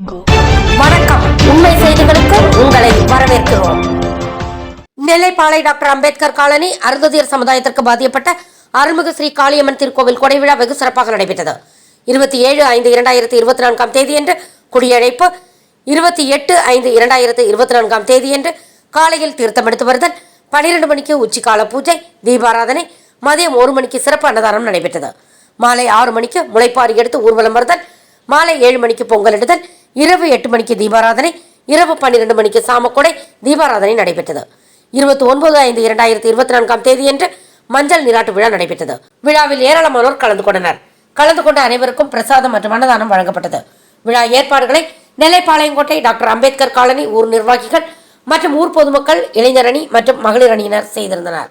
வணக்கம். உண்மை செய்திகளுக்கு உங்களை வரவேற்கிறோம். நெல்லைப்பாளை டாக்டர் அம்பேத்கர் காலனி அருந்ததியர் சமுதாயத்திற்கு பாதிக்கப்பட்ட அருள்மிகு ஸ்ரீ காளியம்மன் திருக்கோவில் கொடை விழா வெகு சிறப்பாக நடைபெற்றது. இருபத்தி ஏழு ஐந்து இரண்டாயிரத்தி இருபத்தி நான்காம் தேதியன்று குடியழைப்பு இருபத்தி எட்டு ஐந்து இரண்டாயிரத்து இருபத்தி நான்காம் தேதியன்று காலையில் தீர்த்தம் எடுத்து வருதல் பனிரெண்டு மணிக்கு உச்சிக்கால பூஜை தீபாராதனை மதியம் ஒரு மணிக்கு சிறப்பு அன்னதானம் நடைபெற்றது. மாலை ஆறு மணிக்கு முளைப்பாரி எடுத்து ஊர்வலம் வருதல் மாலை ஏழு மணிக்கு பொங்கலிடுதல் இரவு எட்டு மணிக்கு தீபாராதனை இரவு பன்னிரண்டு மணிக்கு சாமக்கொடை தீபாராதனை நடைபெற்றது. இருபத்தி ஒன்பது ஐந்து இரண்டாயிரத்தி இருபத்தி நான்காம் தேதியன்று மஞ்சள் நீராட்டு விழா நடைபெற்றது. விழாவில் ஏராளமானோர் கலந்து கொண்டனர். கலந்து கொண்ட அனைவருக்கும் பிரசாதம் மற்றும் அன்னதானம் வழங்கப்பட்டது. விழா ஏற்பாடுகளை நெல்லைப்பாளையங்கோட்டை டாக்டர் அம்பேத்கர் காலனி ஊர் நிர்வாகிகள் மற்றும் ஊர் பொதுமக்கள் இளைஞரணி மற்றும் மகளிர் அணியினர் செய்திருந்தனர்.